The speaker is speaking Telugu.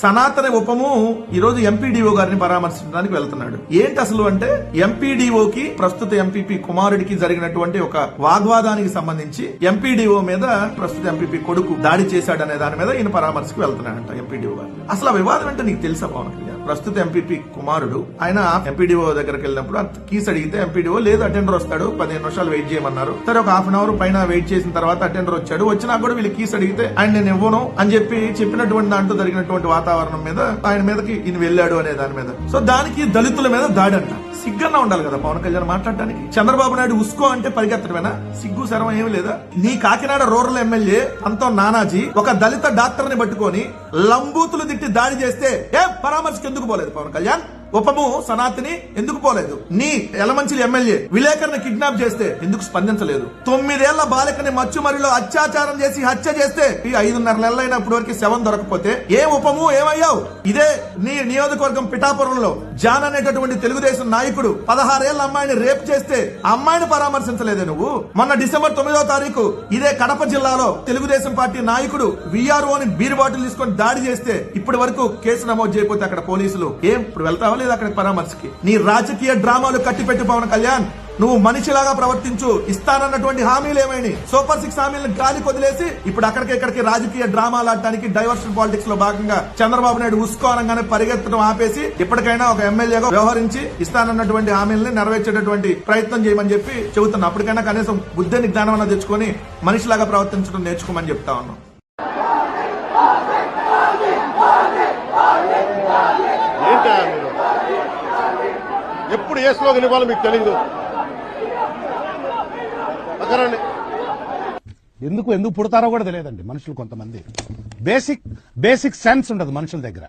సనాతన ఉపము ఈ రోజు ఎంపీడీఓ గారిని పరామర్శించడానికి వెళ్తున్నాడు. ఏంటి అసలు అంటే ఎంపీడీఓకి ప్రస్తుత ఎంపీపీ కుమారుడికి జరిగినటువంటి ఒక వాగ్వాదానికి సంబంధించి ఎంపీడీఓ మీద ప్రస్తుత ఎంపీపీ కొడుకు దాడి చేశాడనే దాని మీద ఈయన పరామర్శకు వెళ్తున్నాడంట ఎంపీడీఓ గారు. అసలు ఆ వివాదం అంటే నీకు తెలుసా పవన్ కళ్యాణ్? ప్రస్తుత ఎంపీపీ కుమారుడు ఆయన ఎంపీడీఓ దగ్గరికి వెళ్ళినప్పుడు కీస్ అడిగితే ఎంపీడీఓ లేదు అటెండర్ వస్తాడు పదిహేను నిమిషాలు వెయిట్ చేయమన్నారు. సరే ఒక హాఫ్ అన్ అవర్ పైన వెయిట్ చేసిన తర్వాత అటెండర్ వచ్చాడు. వచ్చినా కూడా వీళ్ళు కీస్ అడిగితే ఆయన నేను ఇవ్వను అని చెప్పి చెప్పినటువంటి దాంట్లో జరిగినటువంటి వాతావరణం మీద ఆయన మీదకి ఈయన వెళ్ళాడు అనే దాని మీద. సో దానికి దళితుల మీద దాడి అంట. సిగ్గన్నా ఉండాలి కదా పవన్ కళ్యాణ్ మాట్లాడడానికి చంద్రబాబు నాయుడు ఉస్కో అంటే పరిగెత్తడమేనా? సిగ్గు శరం ఏమి లేదా? నీ కాకినాడ రూరల్ ఎమ్మెల్యే పంతం నానాజీ ఒక దళిత డాక్టర్ని పట్టుకొని లంబూతులు తిట్టి దాడి చేస్తే ఏ పరామర్శకు ఎందుకు పోలేదు పవన్ కళ్యాణ్? ఉపము సనాతిని ఎందుకు పోలేదు? నీ ఎలమంచిలి ఎమ్మెల్యే విలేకరుని కిడ్నాప్ చేస్తే ఎందుకు స్పందించలేదు? తొమ్మిదేళ్ళ బాలికని మచ్చుమరిలో అత్యాచారం చేసి హత్య చేస్తే ఈ ఐదున్నర నెలలైన ఇప్పటి వరకు శవం దొరకపోతే ఏ ఉపము ఏమయ్యావు? ఇదే నీ నియోజకవర్గం పిఠాపురంలో. జాన్ అనేటటువంటి తెలుగుదేశం నాయకుడు పదహారేళ్ళ అమ్మాయిని రేప్ చేస్తే అమ్మాయిని పరామర్శించలేదే నువ్వు? మొన్న డిసెంబర్ తొమ్మిదో తారీఖు ఇదే కడప జిల్లాలో తెలుగుదేశం పార్టీ నాయకుడు విఆర్ఓని బీర్ బాటిల్ తీసుకొని దాడి చేస్తే ఇప్పటి వరకు కేసు నమోదు చేయకపోతే అక్కడ పోలీసులు ఏం? ఇప్పుడు వెళ్తావా లేదు అక్కడ పరామర్శకి. నీ రాజకీయ డ్రామాలు కట్టిపెట్టి పవన్ కళ్యాణ్. నువ్వు మనిషిలాగా ప్రవర్తించు ఇస్తానన్నటువంటి హామీలు ఏమైనా సూపర్ సిక్స్ హామీలను గాలి కొదిలేసి ఇప్పుడు అక్కడికి ఇక్కడికి రాజకీయ డ్రామాలు ఆడటానికి డైవర్షన్ పాలిటిక్స్లో భాగంగా చంద్రబాబు నాయుడు ఉసుకోనంగానే పరిగెత్తడం ఆపేసి ఇప్పటికైనా ఒక ఎమ్మెల్యేగా వ్యవహరించి ఇస్తానన్నటువంటి హామీలని నెరవేర్చేటటువంటి ప్రయత్నం చేయమని చెప్పి చెబుతున్నా. అప్పటికైనా కనీసం బుద్ధిని జ్ఞానం అన్న తెచ్చుకొని మనిషిలాగా ప్రవర్తించడం నేర్చుకోమని చెప్తా ఉన్నాం ఏంటి ఆ మీరు ఎప్పుడు ఏ స్లోగన్ ఇవ్వాలో మీకు తెలియదు ఎందుకు ఎందుకు పుడతారో కూడా తెలియదండి మనుషులు కొంతమంది. బేసిక్ బేసిక్ సెన్స్ ఉండదు మనుషుల దగ్గర.